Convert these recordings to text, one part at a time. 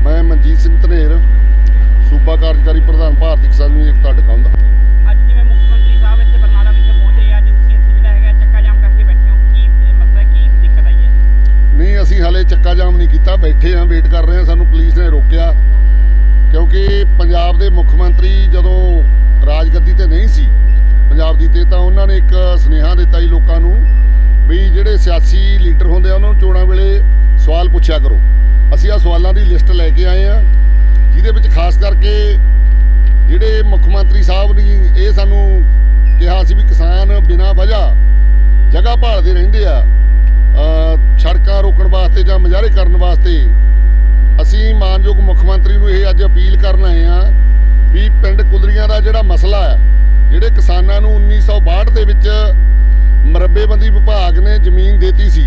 ਮੈਂ ਮਨਜੀਤ ਸਿੰਘ ਧਨੇਰ ਸੂਬਾ ਕਾਰਜਕਾਰੀ ਪ੍ਰਧਾਨ ਭਾਰਤੀ ਕਿਸਾਨ ਯੂਨੀਅਨ ਏਕਤਾ ਡਕਾਉਂਦਾ ਅੱਜ ਜਿਵੇਂ ਮੁੱਖ ਮੰਤਰੀ ਸਾਹਿਬ ਇੱਥੇ ਬਰਨਾਲਾ ਵਿਖੇ ਪਹੁੰਚੇ ਅੱਜ ਤੁਸੀਂ ਇੱਥੇ ਜਿਹੜਾ ਹੈਗਾ ਚੱਕਾ ਜਾਮ ਕਰਕੇ ਬੈਠੇ ਹੋ ਕੀ ਮਸਲਾ ਕੀ ਦਿੱਕਤ ਆਈ ਹੈ? ਨਹੀਂ ਅਸੀਂ ਹਾਲੇ ਚੱਕਾ ਜਾਮ ਨਹੀਂ ਕੀਤਾ ਬੈਠੇ ਆਂ ਵੇਟ ਕਰ ਰਹੇ ਹਾਂ ਸਾਨੂੰ ਪੁਲਿਸ ਨੇ ਪੰਜਾਬ ਦੇ ਮੁੱਖ ਮੰਤਰੀ ਜਦੋਂ ਰਾਜਗੱਦੀ ਤੇ ਨਹੀਂ ਸੀ ਪੰਜਾਬ ਦੀ ਤੇ, ਤਾਂ ਉਹਨਾਂ ਨੇ ਇੱਕ ਸੁਨੇਹਾ ਦਿੱਤਾ ਜੀ ਲੋਕਾਂ ਨੂੰ ਵੀ ਜਿਹੜੇ ਸਿਆਸੀ ਲੀਡਰ ਹੁੰਦੇ ਆ, ਉਹਨਾਂ ਨੂੰ ਚੋਣਾਂ ਵੇਲੇ ਸਵਾਲ ਪੁੱਛਿਆ ਕਰੋ। ਅਸੀਂ ਆ ਸਵਾਲਾਂ ਦੀ ਲਿਸਟ ਲੈ ਕੇ ਆਏ ਆ, ਜਿਹਦੇ ਵਿੱਚ ਖਾਸ ਕਰਕੇ ਜਿਹੜੇ ਮੁੱਖ ਮੰਤਰੀ ਸਾਹਿਬ ਨੇ ਇਹ ਸਾਨੂੰ ਕਿਹਾ ਸੀ ਵੀ ਕਿਸਾਨ ਬਿਨਾਂ ਵਜ੍ਹਾ ਜਗ੍ਹਾ ਭਾਲਦੇ ਰਹਿੰਦੇ ਆ ਸੜਕਾਂ ਰੋਕਣ ਵਾਸਤੇ ਜਾਂ ਮਜ਼ਾਰੇ ਕਰਨ ਵਾਸਤੇ ਅਸੀਂ ਮਾਨਯੋਗ ਮੁੱਖ ਮੰਤਰੀ ਨੂੰ ਇਹ ਅੱਜ ਅਪੀਲ ਕਰਨ ਆਏ ਆ ਵੀ ਪਿੰਡ ਕੁਦਰੀਆਂ ਦਾ ਜਿਹੜਾ ਮਸਲਾ ਹੈ, ਜਿਹੜੇ ਕਿਸਾਨਾਂ ਨੂੰ 1962 ਦੇ ਵਿੱਚ ਮਰੱਬੇਬੰਦੀ ਵਿਭਾਗ ਨੇ ਜ਼ਮੀਨ ਦੇਤੀ ਸੀ,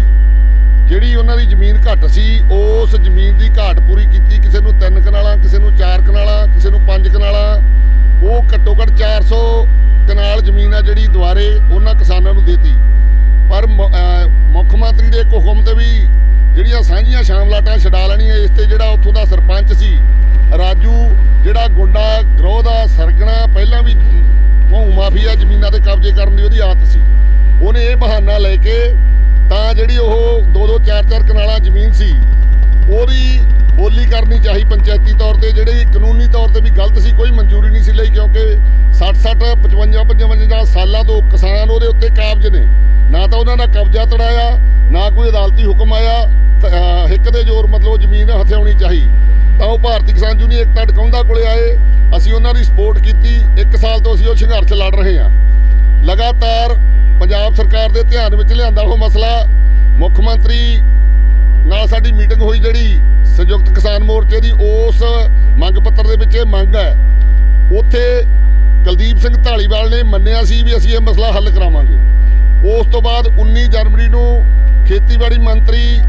ਜਿਹੜੀ ਉਹਨਾਂ ਦੀ ਜ਼ਮੀਨ ਘੱਟ ਸੀ, ਉਸ ਜ਼ਮੀਨ ਦੀ ਘਾਟ ਪੂਰੀ ਕੀਤੀ ਕਿਸੇ ਨੂੰ ਤਿੰਨ ਕਨਾਲਾਂ, ਕਿਸੇ ਨੂੰ ਚਾਰ ਕਨਾਲਾਂ, ਕਿਸੇ ਨੂੰ ਪੰਜ ਕਨਾਲਾਂ, ਉਹ ਘੱਟੋ ਘੱਟ 400 ਕਨਾਲ ਜ਼ਮੀਨ ਆ ਜਿਹੜੀ ਦੁਆਰੇ ਉਹਨਾਂ ਕਿਸਾਨਾਂ ਨੂੰ ਦੇਤੀ। ਪਰ ਮੁੱਖ ਮੰਤਰੀ ਦੇ ਇੱਕ ਹੁਕਮ ਤੇ ਵੀ ਜਿਹੜੀਆਂ ਸਾਂਝੀਆਂ ਸ਼ਾਮਲਾਟਾਂ ਛਡਾ ਲੈਣੀਆਂ, ਇਸ ਤੇ ਜਿਹੜਾ ਉੱਥੋਂ ਦਾ ਸਰਪੰਚ ਸੀ, ਰਾਜੂ, ਜਿਹੜਾ ਗੁੰਡਾ ਗਰੋਹ ਦਾ ਸਰਗਣਾ, ਪਹਿਲਾਂ ਵੀ ਭੂ ਮਾਫੀਆ ਜ਼ਮੀਨਾਂ ਤੇ ਕਬਜ਼ੇ ਕਰਨ ਦੀ ਉਹਦੀ ਆਦਤ ਸੀ। ਉਹਨੇ ਇਹ ਬਹਾਨਾ ਲੈ ਕੇ ਤਾਂ ਜਿਹੜੀ ਉਹ ਦੋ ਦੋ ਚਾਰ ਚਾਰ ਕਨਾਲਾਂ ਜ਼ਮੀਨ ਸੀ ਉਹਦੀ ਬੋਲੀ ਕਰਨੀ ਚਾਹੀ ਪੰਚਾਇਤੀ ਤੌਰ ਤੇ, ਜਿਹੜੇ ਕਾਨੂੰਨੀ ਤੌਰ ਤੇ ਵੀ ਗਲਤ ਸੀ, ਕੋਈ ਮਨਜ਼ੂਰੀ ਨਹੀਂ ਸੀ ਲਈ, ਕਿਉਂਕਿ 60 60 55 55 ਸਾਲਾਂ ਤੋਂ ਕਿਸਾਨ ਉਹਦੇ ਉੱਤੇ ਕਾਬਜ ਨੇ। ਨਾ ਤਾਂ ਉਹਨਾਂ ਦਾ ਕਬਜ਼ਾ ਤੜਾਇਆ, ਨਾ ਕੋਈ ਅਦਾਲਤੀ ਹੁਕਮ ਆਇਆ ਹਿੱਕ ਦੇ ਜ਼ੋਰ ਮਤਲਬ ਜ਼ਮੀਨ ਹਥਿਆਉਣੀ ਚਾਹੀ। ਤਾਂ ਉਹ ਭਾਰਤੀ ਕਿਸਾਨ ਯੂਨੀਅਨ ਏਕਤਾ ਟਿਕਾਉਂਦਾ ਕੋਲੇ ਆਏ। ਅਸੀਂ ਉਹਨਾਂ ਦੀ ਸਪੋਰਟ ਕੀਤੀ। ਇੱਕ ਸਾਲ ਤੋਂ ਅਸੀਂ ਉਹ ਸੰਘਰਸ਼ ਲੜ ਰਹੇ ਹਾਂ। ਲਗਾਤਾਰ ਪੰਜਾਬ ਸਰਕਾਰ ਦੇ ਧਿਆਨ ਵਿੱਚ ਲਿਆਂਦਾ ਉਹ ਮਸਲਾ। ਮੁੱਖ ਮੰਤਰੀ ਨਾਲ ਸਾਡੀ ਮੀਟਿੰਗ ਹੋਈ ਜਿਹੜੀ ਸੰਯੁਕਤ ਕਿਸਾਨ ਮੋਰਚੇ ਦੀ, ਉਸ ਮੰਗ ਪੱਤਰ ਦੇ ਵਿੱਚ ਇਹ ਮੰਗ ਹੈ। ਉੱਥੇ ਕੁਲਦੀਪ ਸਿੰਘ ਢਾਲੀਵਾਲ ਨੇ ਮੰਨਿਆ ਸੀ ਵੀ ਅਸੀਂ ਇਹ ਮਸਲਾ ਹੱਲ ਕਰਾਵਾਂਗੇ। ਉਸ ਤੋਂ ਬਾਅਦ 19 ਜਨਵਰੀ ਨੂੰ ਖੇਤੀਬਾੜੀ ਮੰਤਰੀ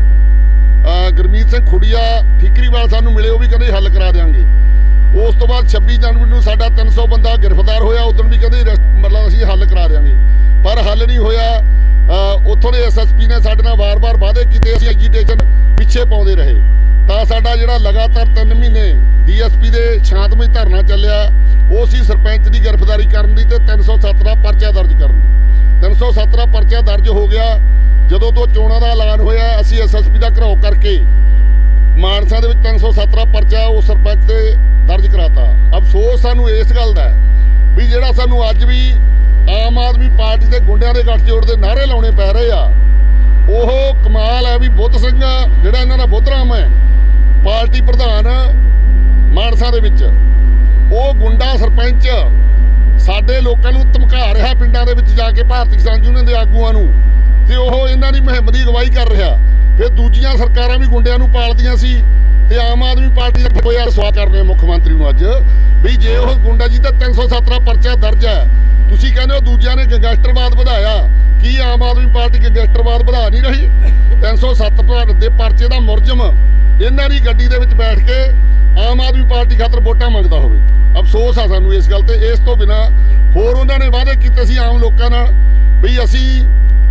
ਗੁਰਮੀਤ ਸਿੰਘ ਖੁੜੀਆ ਠੀਕਰੀਵਾਲ ਸਾਨੂੰ ਮਿਲੇ, ਉਹ ਵੀ ਕਹਿੰਦੇ ਹੱਲ ਕਰਾ ਦੇਵਾਂਗੇ ਉਸ ਤੋਂ ਬਾਅਦ 26 ਜਨਵਰੀ ਨੂੰ ਸਾਡਾ 300 ਬੰਦਾ ਗ੍ਰਿਫਤਾਰ ਹੋਇਆ ਉਦੋਂ ਵੀ ਕਹਿੰਦੇ arrest- ਮਤਲਬ ਅਸੀਂ ਹੱਲ ਕਰਾ ਦੇਵਾਂਗੇ ਪਰ ਹੱਲ ਨਹੀਂ ਹੋਇਆ। ਉੱਥੋਂ ਦੇ ਐਸਐਸਪੀ ਨੇ ਸਾਡੇ ਨਾਲ ਵਾਰ-ਵਾਰ ਵਾਅਦੇ ਕੀਤੇ, ਅਸੀਂ ਐਜੀਟੇਸ਼ਨ ਪਿੱਛੇ ਪਾਉਂਦੇ ਰਹੇ। ਤਾਂ ਸਾਡਾ ਜਿਹੜਾ ਲਗਾਤਾਰ 3 ਮਹੀਨੇ ਡੀਐਸਪੀ ਦੇ ਸ਼ਾਂਤਮਈ ਧਰਨਾ ਚੱਲਿਆ, ਉਹ ਸੀ ਸਰਪੰਚ ਦੀ ਗ੍ਰਿਫਤਾਰੀ ਕਰਨ ਦੀ ਤੇ 317 ਪਰਚਾ ਦਰਜ ਕਰਨ ਦੀ। 317 ਪਰਚਾ ਦਰਜ ਹੋ ਗਿਆ। ਜਦੋਂ ਤੋਂ ਚੋਣਾਂ ਦਾ ਐਲਾਨ ਹੋਇਆ, ਅਸੀਂ ਐਸਐਸਪੀ ਦਾ ਘਰਾਓ ਕਰਕੇ ਮਾਨਸਾ ਦੇ ਵਿੱਚ 317 ਪਰਚਾ ਉਹ ਸਰਪੰਚ ਤੇ ਦਰਜ ਕਰਾਤਾ। ਅਫਸੋਸ ਸਾਨੂੰ ਇਸ ਗੱਲ ਦਾ ਵੀ ਜਿਹੜਾ ਸਾਨੂੰ ਅੱਜ ਵੀ ਆਮ ਆਦਮੀ ਪਾਰਟੀ ਦੇ ਗੁੰਡਿਆਂ ਦੇ ਗੱਠਜੋੜ ਦੇ ਨਾਅਰੇ ਲਾਉਣੇ ਪੈ ਰਹੇ ਆ, ਉਹ ਕਮਾਲ ਹੈ ਵੀ ਬੁੱਧ ਸਿੰਘ ਜਿਹੜਾ ਇਹਨਾਂ ਦਾ ਬੁੱਧਰਾਮ ਹੈ, ਪਾਰਟੀ ਪ੍ਰਧਾਨ ਮਾਨਸਾ ਦੇ ਵਿੱਚ। ਉਹ ਗੁੰਡਾ ਸਰਪੰਚ ਸਾਡੇ ਲੋਕਾਂ ਨੂੰ ਧਮਕਾ ਰਿਹਾ ਪਿੰਡਾਂ ਦੇ ਵਿੱਚ ਜਾ ਕੇ ਭਾਰਤੀ ਕਿਸਾਨ ਯੂਨੀਅਨ ਦੇ ਆਗੂਆਂ ਨੂੰ। ਤੇ ਉਹ ਇਹਨਾਂ ਦੀ ਮੁਹਿੰਮ ਦੀ ਅਗਵਾਈ ਕਰ ਰਿਹਾ। ਫਿਰ ਦੂਜੀਆਂ ਸਰਕਾਰਾਂ ਵੀ ਗੁੰਡਿਆਂ ਨੂੰ ਪਾਲਦੀਆਂ ਸੀ ਤੇ ਆਮ ਆਦਮੀ ਪਾਰਟੀ ਦਾ ਹੋਇਆ ਸਵਾਲ ਕਰ ਰਹੇ ਮੁੱਖ ਮੰਤਰੀ ਨੂੰ ਅੱਜ। ਵੀ ਜੇ ਉਹ ਗੁੰਡਾ ਜੀ ਦਾ 317 ਪਰਚਾ ਦਰਜ ਹੈ, ਤੁਸੀਂ ਕਹਿੰਦੇ ਹੋ ਦੂਜਿਆਂ ਨੇ ਗੈਂਗਸਟਰਵਾਦ ਵਧਾਇਆ। ਕੀ ਆਮ ਆਦਮੀ ਪਾਰਟੀ ਗੈਂਗਸਟਰਵਾਦ ਵਧਾ ਨਹੀਂ ਰਹੀ? 307 ਪਰ ਦੇ ਪਰਚੇ ਦਾ ਮੁਰਜਮ ਇਹਨਾਂ ਦੀ ਗੱਡੀ ਦੇ ਵਿੱਚ ਬੈਠ ਕੇ ਆਮ ਆਦਮੀ ਪਾਰਟੀ ਖਾਤਰ ਵੋਟਾਂ ਮੰਗਦਾ ਹੋਵੇ। ਅਫਸੋਸ ਆ ਸਾਨੂੰ ਇਸ ਗੱਲ ਤੇ। ਇਸ ਤੋਂ ਬਿਨਾ ਹੋਰ ਉਹਨਾਂ ਨੇ ਵਾਅਦੇ ਕੀਤੇ ਸੀ ਆਮ ਲੋਕਾਂ ਨਾਲ ਵੀ ਅਸੀਂ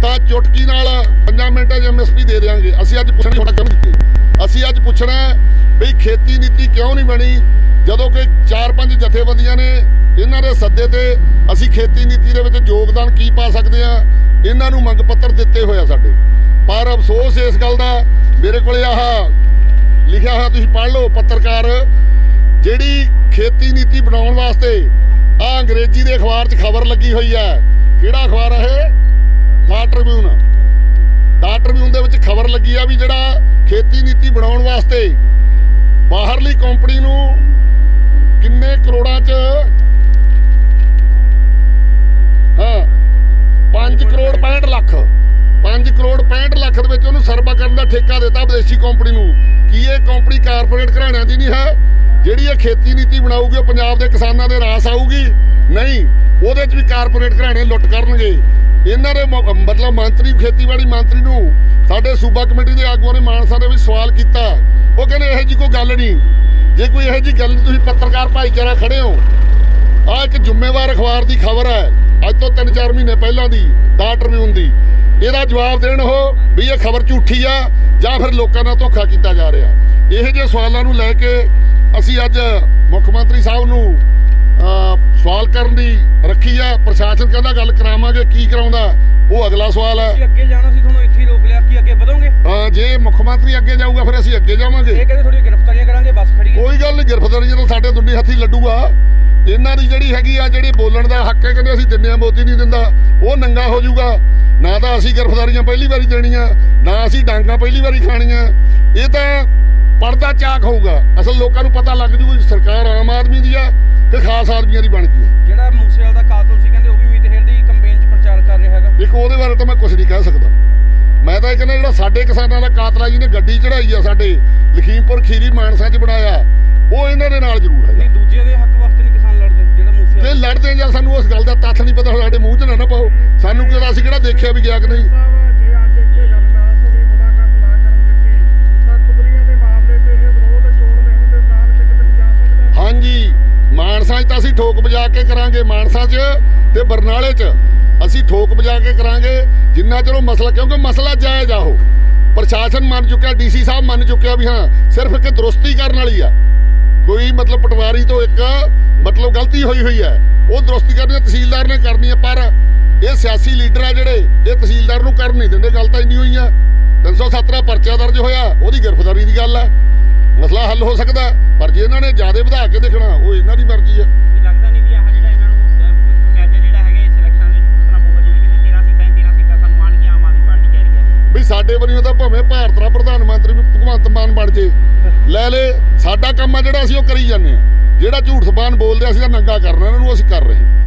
ਤਾਂ ਚੁਟਕੀ ਨਾਲ 5 ਮਿੰਟਾਂ 'ਚ ਐਮਐਸਪੀ ਦੇ ਦੇਵਾਂਗੇ ਅਸੀਂ ਅੱਜ ਪੁੱਛਣਾ ਤੁਹਾਡਾ ਕਿਉਂ ਦਿੱਤੇ ਅਸੀਂ ਅੱਜ ਪੁੱਛਣਾ ਹੈ ਖੇਤੀ ਨੀਤੀ ਕਿਉਂ ਨਹੀਂ ਬਣੀ? ਜਦੋਂ ਕਿ ਚਾਰ ਪੰਜ ਜਥੇਬੰਦੀਆਂ ਨੇ ਇਹਨਾਂ ਦੇ ਸੱਦੇ ਤੇ ਅਸੀਂ ਖੇਤੀ ਨੀਤੀ ਦੇ ਵਿੱਚ ਯੋਗਦਾਨ ਕੀ ਪਾ ਸਕਦੇ ਆ ਇਹਨਾਂ ਨੂੰ ਮੰਗ ਪੱਤਰ ਦਿੱਤੇ ਹੋਏ ਆ ਸਾਡੇ। ਪਰ ਅਫਸੋਸ ਇਸ ਗੱਲ ਦਾ, ਮੇਰੇ ਕੋਲੇ ਆਹ ਲਿਖਿਆ ਹੋਇਆ ਤੁਸੀਂ ਪੜ੍ਹ ਲਓ ਪੱਤਰਕਾਰ, ਜਿਹੜੀ ਖੇਤੀ ਨੀਤੀ ਬਣਾਉਣ ਵਾਸਤੇ ਆ ਅੰਗਰੇਜ਼ੀ ਦੇ ਅਖਬਾਰ 'ਚ ਖਬਰ ਲੱਗੀ ਹੋਈ ਹੈ। ਕਿਹੜਾ ਅਖਬਾਰ ਹੈ ਇਹ ਦਾ ਟ੍ਰਿਬਿਊਨ ਦਾ ਟ੍ਰਿਬਿਊਨ ਦੇ ਵਿੱਚ ਖਬਰ ਲੱਗੀ ਆ ਵੀ ਜਿਹੜਾ ਖੇਤੀ ਨੀਤੀ ਬਣਾਉਣ ਵਾਸਤੇ ਬਾਹਰਲੀ ਕੰਪਨੀ ਨੂੰ ਕਿੰਨੇ ਕਰੋੜਾਂ 'ਚ ਹਾਂ 5 ਕਰੋੜ 65 ਲੱਖ 5 ਕਰੋੜ 65 ਲੱਖ ਦੇ ਵਿੱਚ ਉਹਨੂੰ ਸਰਵਾ ਕਰਨ ਦਾ ਠੇਕਾ ਦਿੱਤਾ ਵਿਦੇਸ਼ੀ ਕੰਪਨੀ ਨੂੰ। ਕੀ ਇਹ ਕੰਪਨੀ ਕਾਰਪੋਰੇਟ ਘਰਾਣਿਆਂ ਦੀ ਨਹੀਂ ਹੈ? ਜਿਹੜੀ ਇਹ ਖੇਤੀ ਨੀਤੀ ਬਣਾਊਗੀ ਉਹ ਪੰਜਾਬ ਦੇ ਕਿਸਾਨਾਂ ਦੇ ਰਾਸ ਆਊਗੀ? ਨਹੀਂ, ਉਹਦੇ 'ਚ ਵੀ ਕਾਰਪੋਰੇਟ ਘਰਾਣੇ ਲੁੱਟ ਕਰਨਗੇ। ਇਹਨਾਂ ਦੇ ਮਤਲਬ ਮੰਤਰੀ, ਖੇਤੀਬਾੜੀ ਮੰਤਰੀ ਨੂੰ ਸਾਡੇ ਸੂਬਾ ਕਮੇਟੀ ਦੇ ਆਗੂਆਂ ਨੇ ਮਾਨਸਾ ਦੇ ਵਿੱਚ ਸਵਾਲ ਕੀਤਾ। ਉਹ ਕਹਿੰਦੇ, ਇਹੋ ਜੀ ਕੋਈ ਗੱਲ ਨਹੀਂ। ਜੇ ਕੋਈ ਇਹੋ ਜੀ ਗੱਲ ਤੁਸੀਂ ਪੱਤਰਕਾਰ ਭਾਈਚਾਰਾ ਖੜੇ ਹੋ। ਆ ਇੱਕ ਜ਼ਿੰਮੇਵਾਰ ਅਖਬਾਰ ਦੀ ਖਬਰ ਹੈ। ਅੱਜ ਤੋਂ 3-4 ਮਹੀਨੇ ਪਹਿਲਾਂ ਦੀ, ਦਾ ਟ੍ਰਿਬਿਊਨ ਦੀ। ਇਹਦਾ ਜਵਾਬ ਦੇਣ ਉਹ ਵੀ ਇਹ ਖਬਰ ਝੂਠੀ ਆ, ਜਾਂ ਫਿਰ ਲੋਕਾਂ ਨਾਲ ਧੋਖਾ ਕੀਤਾ ਜਾ ਰਿਹਾ। ਇਹੋ ਜਿਹੇ ਸਵਾਲਾਂ ਨੂੰ ਲੈ ਕੇ ਅਸੀਂ ਅੱਜ ਮੁੱਖ ਮੰਤਰੀ ਸਾਹਿਬ ਨੂੰ ਸਵਾਲ ਕਰਨ ਦੀ ਰੱਖੀ ਆ। ਪ੍ਰਸ਼ਾਸਨ ਕਹਿੰਦਾ, ਗੱਲ ਕਰਾਵਾਂਗੇ, ਕੀ ਕਰਾਉਂਦਾ। ਉਹ ਅਗਲਾ ਸਵਾਲ ਹੈ। ਅੱਗੇ ਜਾਣਾ ਸੀ ਤੁਹਾਨੂੰ ਇੱਥੇ ਰੋਕ ਲਿਆ ਕੀ ਅੱਗੇ ਵਧੋਗੇ? ਹਾਂ ਜੇ ਮੁੱਖ ਮੰਤਰੀ ਅੱਗੇ ਜਾਊਗਾ ਫਿਰ ਅਸੀਂ ਅੱਗੇ ਜਾਵਾਂਗੇ। ਇਹ ਕਹਿੰਦੇ ਥੋੜੀ ਗ੍ਰਿਫਤਾਰੀਆਂ ਕਰਾਂਗੇ ਬੱਸ ਖੜੀ ਹੈ ਕੋਈ ਗੱਲ ਨਹੀਂ ਗ੍ਰਿਫਤਾਰੀ ਜਦੋਂ ਸਾਡੇ ਦੁੰਨੀ ਹੱਥੀ ਲੱਡੂ ਆ ਇਹਨਾਂ ਦੀ ਜਿਹੜੀ ਹੈਗੀ ਆ ਜਿਹੜੀ ਬੋਲਣ ਦਾ ਹੱਕ ਹੈ ਕਹਿੰਦੇ ਅਸੀਂ ਦਿੰਦੇ ਆ ਮੋਦੀ ਨਹੀਂ ਦਿੰਦਾ ਉਹ ਨੰਗਾ ਹੋ ਜਾਊਗਾ। ਨਾ ਤਾਂ ਅਸੀਂ ਗ੍ਰਿਫਤਾਰੀਆਂ ਪਹਿਲੀ ਵਾਰੀ ਦੇਣੀਆਂ ਨਾ ਅਸੀਂ ਡਾਂਗਾ ਪਹਿਲੀ ਵਾਰੀ ਖਾਣੀਆਂ। ਇਹ ਤਾਂ ਪਰਦਾ ਚਾਕ ਹੋਊਗਾ। ਅਸਲ ਲੋਕਾਂ ਨੂੰ ਪਤਾ ਲੱਗ ਜੂਗਾ ਕਿ ਸਰਕਾਰ ਆਮ ਆਦਮੀ ਦੀ ਆ ਕਿ ਖਾਸ ਆਦਮੀਆਂ ਦੀ ਬਣ ਗਈ ਹੈ ਜਿਹੜਾ ਮੂਸੇਵਾਲ ਦਾ ਇੱਕ ਉਹਦੇ ਬਾਰੇ ਤਾਂ ਮੈਂ ਕੁਝ ਨਹੀਂ ਕਹਿ ਸਕਦਾ। ਮੈਂ ਤਾਂ ਇਹ ਕਹਿੰਦਾ ਜਿਹੜਾ ਸਾਡੇ ਕਿਸਾਨਾਂ ਦਾ ਕਾਤਲਾ ਜੀ ਨੇ ਗੱਡੀ ਚੜਾਈ ਆ ਸਾਡੇ ਲਖੀਮਪੁਰ ਖੀਰੀ ਮਾਨਸਾ 'ਚ ਬਣਾਇਆ ਉਹ ਇਹਨਾਂ ਦੇ ਨਾਲ ਜ਼ਰੂਰ ਹੈਗਾ। ਨਹੀਂ ਦੂਜੇ ਦੇ ਹੱਕ ਵਾਸਤੇ ਨਹੀਂ ਕਿਸਾਨ ਲੜਦੇ ਜਿਹੜਾ ਜੇ ਲੜਦੇ ਸਾਨੂੰ ਉਸ ਗੱਲ ਦਾ ਤੱਥ ਨਹੀਂ ਪਤਾ ਸਾਡੇ ਮੂੰਹ 'ਚ ਨਾ ਨਾ ਪਾਓ। ਸਾਨੂੰ ਕਿਹੜਾ ਅਸੀਂ ਕਿਹੜਾ ਦੇਖਿਆ ਵੀ ਗਿਆ ਕਿ ਨਹੀਂ? ਤਾਂ ਹੈ ਹਾਂਜੀ ਮਾਨਸਾ 'ਚ ਤਾਂ ਅਸੀਂ ਠੋਕ ਵਜਾ ਕੇ ਕਰਾਂਗੇ ਮਾਨਸਾ 'ਚ ਤੇ ਬਰਨਾਲੇ 'ਚ। ਅਸੀਂ ਠੋਕ ਬਜਾ ਕੇ ਕਰਾਂਗੇ, ਜਿੰਨਾ ਚਿਰ ਉਹ ਮਸਲਾ, ਕਿਉਂਕਿ ਮਸਲਾ ਜਾਇਜ਼ ਆ ਉਹ। ਪ੍ਰਸ਼ਾਸਨ ਮੰਨ ਚੁੱਕਿਆ, ਡੀਸੀ ਸਾਹਿਬ ਮੰਨ ਚੁੱਕਿਆ ਵੀ ਹਾਂ, ਸਿਰਫ ਇੱਕ ਦਰੁਸਤੀ ਕਰਨ ਵਾਲੀ ਆ। ਕੋਈ ਮਤਲਬ ਪਟਵਾਰੀ ਤੋਂ ਇੱਕ ਮਤਲਬ ਗਲਤੀ ਹੋਈ ਹੋਈ ਹੈ ਉਹ ਦਰੁਸਤੀ ਕਰਨੀ ਤਹਿਸੀਲਦਾਰ ਨੇ ਕਰਨੀ ਹੈ ਪਰ ਇਹ ਸਿਆਸੀ ਲੀਡਰ ਆ ਜਿਹੜੇ, ਇਹ ਤਹਿਸੀਲਦਾਰ ਨੂੰ ਕਰਨ ਨਹੀਂ ਦਿੰਦੇ ਗੱਲ ਤਾਂ ਇੰਨੀ ਹੋਈ ਆ 317 ਪਰਚਾ ਦਰਜ ਹੋਇਆ, ਉਹਦੀ ਗ੍ਰਿਫਤਾਰੀ ਦੀ ਗੱਲ ਆ। ਮਸਲਾ ਹੱਲ ਹੋ ਸਕਦਾ, ਪਰ ਜੇ ਇਹਨਾਂ ਨੇ ਜ਼ਿਆਦਾ ਵਧਾ ਕੇ ਦੇਖਣਾ, ਉਹ ਇਹਨਾਂ ਦੀ ਮਰਜ਼ੀ ਆ। ਵੀ ਸਾਡੇ ਵੱਲੋਂ ਤਾਂ ਭਾਵੇਂ ਭਾਰਤ ਦਾ ਪ੍ਰਧਾਨ ਮੰਤਰੀ ਵੀ ਭਗਵੰਤ ਮਾਨ ਬਣ ਜੇ। ਲੈ ਲੈ, ਸਾਡਾ ਕੰਮ ਆ ਜਿਹੜਾ ਅਸੀਂ ਉਹ ਕਰੀ ਜਾਂਦੇ ਆ ਜਿਹੜਾ ਝੂਠ ਜ਼ਬਾਨ ਬੋਲਦੇ ਅਸੀਂ ਤਾਂ ਨੰਗਾ ਕਰਨਾ, ਇਹਨਾਂ ਨੂੰ ਅਸੀਂ ਕਰ ਰਹੇ